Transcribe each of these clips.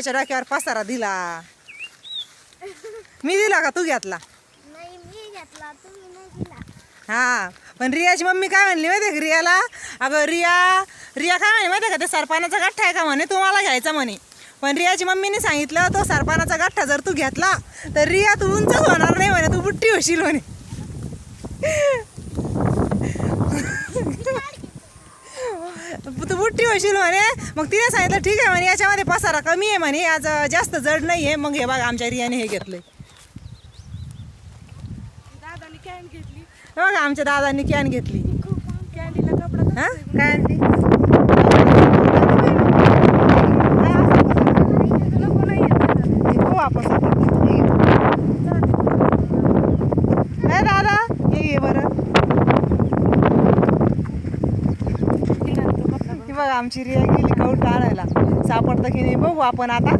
रियाच्या डोक्यावर पसारा दिला. मी दिला का तू घेतला? नाही मी घेतला. तुम्ही नाही दिला. हा पण रियाची मम्मी काय म्हणली माहिती का रियाला? अगं रिया रिया काय म्हणे माहिती का ते सरपानाचा गठ्ठा आहे का म्हणे? तुम्हाला घ्यायचा म्हणे. पण रियाची मम्मीने सांगितलं तो सरपानाचा गठ्ठा जर तू घेतला तर रिया तू उंचच होणार नाही म्हणे तू बुट्टी होशील म्हणे. तू बुट्टी होशील म्हणे. मग तिने सांगितलं ठीक आहे म्हणे याच्यामध्ये पसारा कमी आहे म्हणे. आज जास्त जड नाही आहे. मग हे बघा आमच्या रियाने हे कॅन घेतली. हे बघा आमच्या दादांनी कॅन घेतली. हा? काय? आणली नको नाही येत दादा. हो आपण काय दादा हे घे बरं तिला तो कपडा ही बघा आमची रिया गेली कौल टाळायला सापडतं की नाही बघू आपण आता.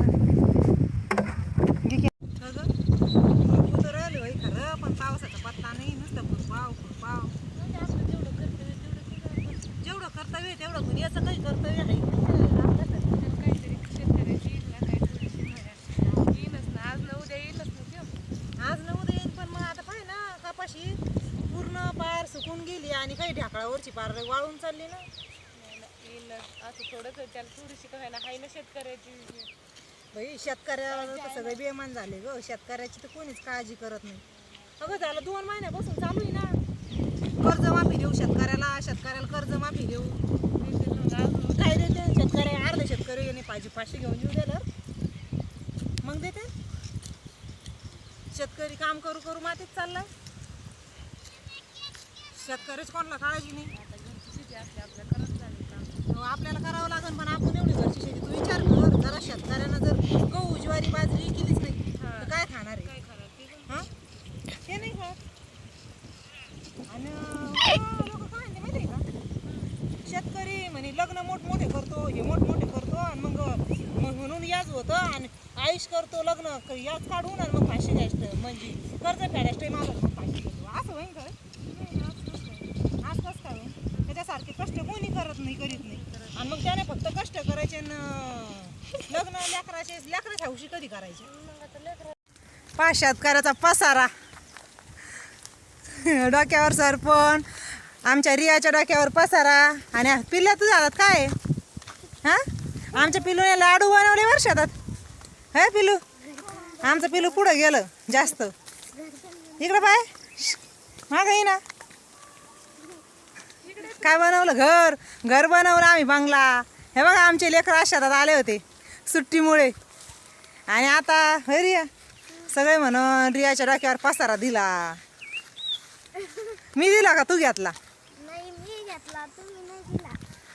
पण पावसाचा पत्ता नाही जेवढं कर्तव्य तेवढं दुनियाचं काही कर्तव्य काही येईलच ना आज उद्या येईलच न उद्या येईल पण मग आता पाय ना कपाशी पूर्ण पार सुकून गेली आणि काही ढाकळावरची पार वाळून चालली ना. असं थोडं त्याला थोडीशी हाय ना शेतकऱ्याची बाई शेतकऱ्याला तर सगळे बेमान झाले ग. शेतकऱ्याची तर कोणीच काळजी करत नाही. अगं झालं दोन महिन्यापासून चालू आहे ना. कर्जमाफी देऊ शेतकऱ्याला शेतकऱ्याला कर्जमाफी देऊ. काय देते शेतकरी अर्धे शेतकरी येणे पाहिजे पाचशे घेऊन येऊ दिलं मग देते. शेतकरी काम करू करू मातीत चाललाय. शेतकरीच कोणाला काळजी नाही. आपल्याला करावं लागेल पण आपण एवढी घरची शेती तू विचार कर जरा शेतकऱ्यांना जर गहू ज्वारी बाजरी केलीच नाही तर काय खाणार आहे? हा? ते नाही खात. आणि लोक काय म्हणते माहिती आहे का? शेतकरी म्हणे लग्न मोठमोठे करतो हे मोठमोठे करतो आणि मग म्हणून याच होतं आणि आयुष करतो लग्न क- याच काढून आणि मग फाशी घ्यायचं म्हणजे कर्ज फेडायचं टाईम आला फाशी घेतो. असं होईन खरं आज कसं काय? त्याच्यासारखे कष्ट कोणी करत नाही करीत नाही आणि मग त्याने फक्त कष्ट करायचे न लग्न लेकराचे लेकराच्या हौशी कधी करायचे? पाशात करायचा पसारा. डोक्यावर सरपण आमच्या रियाच्या डोक्यावर पसारा. आणि पिल्ल्या तुझ्या हातात काय? आहे? हा? आमच्या पिलूने लाडू बनवले वर शेतात. हे पिलू? आमचं पिलू पुढं गेलं? जास्त. इकडं पाय. माग ये ना. काय बनवलं? घर. घर बनवलं आम्ही बंगला. हे बघा आमचे लेकर शेतात आले होते सुट्टीमुळे. आणि आता होय रिया सगळे म्हणून रियाच्या डोक्यावर पसारा दिला. मी दिला का तू घेतला?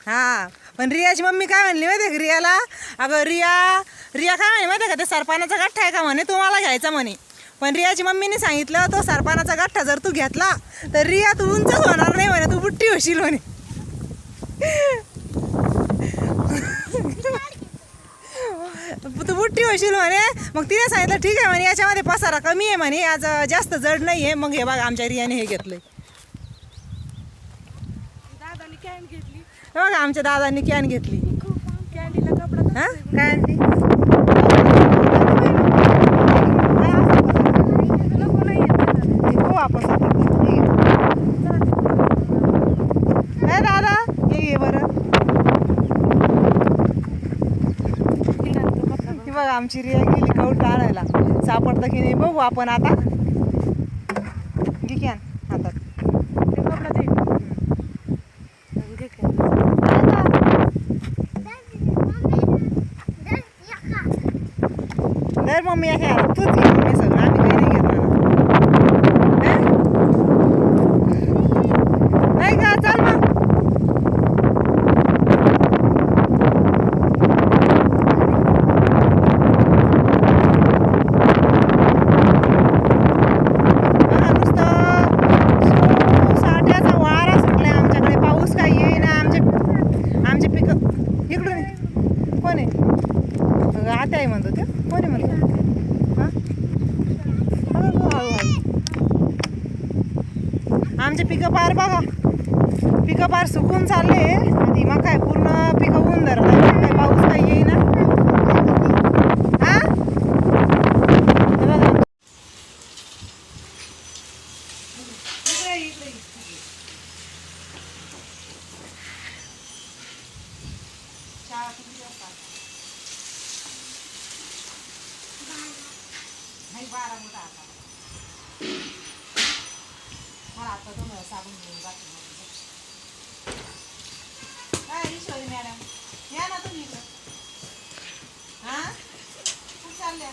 हा पण रियाची मम्मी काय म्हणली माहिती का रियाला? अगं रिया रिया काय म्हणे माहिती का ते सरपानाचा गठ्ठा आहे का म्हणे तुम्हाला घ्यायचा म्हणे. पण रियाची मम्मीने सांगितलं तो सरपानाचा गठ्ठा जर तू घेतला तर रिया तू उंचच होणार नाही होशील म्हणे तू बुट्टी होशील म्हणे. मग तिने सांगितलं ठीक आहे म्हणे याच्यामध्ये पसारा कमी आहे म्हणे. आज जास्त जड नाही आहे. मग हे बघा आमच्या रियाने हे घेतलंय. दादानी कॅन घेतली. हे बघा आमच्या दादांनी कॅन घेतली. हा? काय आणली नको नाही येत दादा. हे हो आपण हे दादा हे घे बरं तिला तो कपडा ही बघा आमची रिया गेली कौट आणायला सापडतं की नाही बघू आपण आता. घे हातात. ते कपडा दे घे कॅन. तर मम्मी या आमचे पिकं पार बघा. पिकं पार सुकून चालले. आणि मग काय पूर्ण पिकं होऊन धरत काय पाऊस काही येईना. बारा मोठा आता तुम्हाला साबण घेऊन जातो काय ईश्वरी मॅडम या ना तुम्ही इकडं हा खूप चालल्या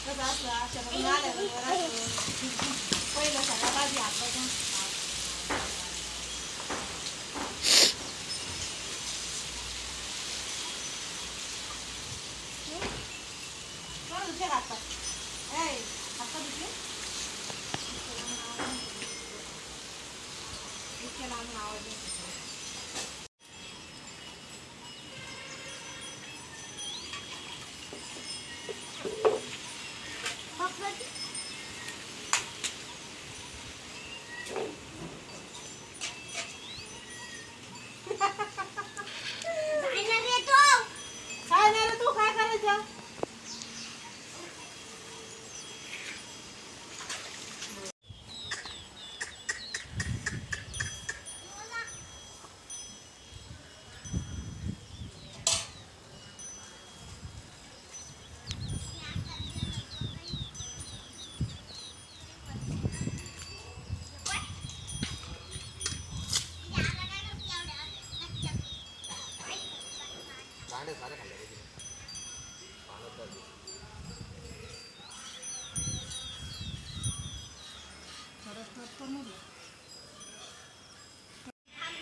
कसं असलं अशा आल्याबरोबर असं पहिलं सगळ्या आधी आपण बघून এই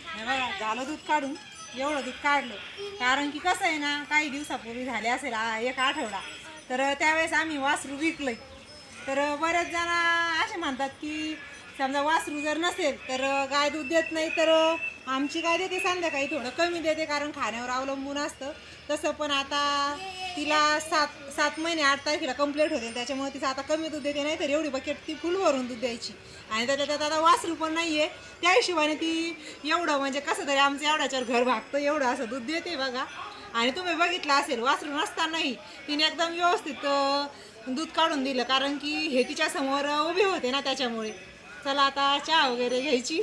हे बघा झालं दूध काढून एवढं दूध काढलं. कारण की कसं आहे ना काही दिवसापूर्वी झाले असेल एक आठवडा. तर त्यावेळेस आम्ही वासरू विकलं तर बरेच जण असे म्हणतात की समजा वासरू जर नसेल तर गाय दूध देत नाही तर आमची गाय देते संध्याकाळी थोडं कमी देते कारण खाण्यावर अवलंबून असतं. तसं पण आता तिला सात सात महिने आठ तारखेला कंप्लीट होते त्याच्यामुळे तिचं आता कमी दूध देते नाही तर एवढी बकेट ती फुल भरून दूध द्यायची. आणि त्याच्यात त्यात आता वासरू पण नाही आहे त्या हिशोबाने ती एवढं म्हणजे कसं तरी आमचं एवढ्याच्यावर घर भागतं एवढं असं दूध देते बघा. आणि तुम्ही बघितलं असेल वासरू नसतानाही तिने एकदम व्यवस्थित दूध काढून दिलं कारण की हे तिच्यासमोर उभे होते ना त्याच्यामुळे. चला आता चहा वगैरे घ्यायची.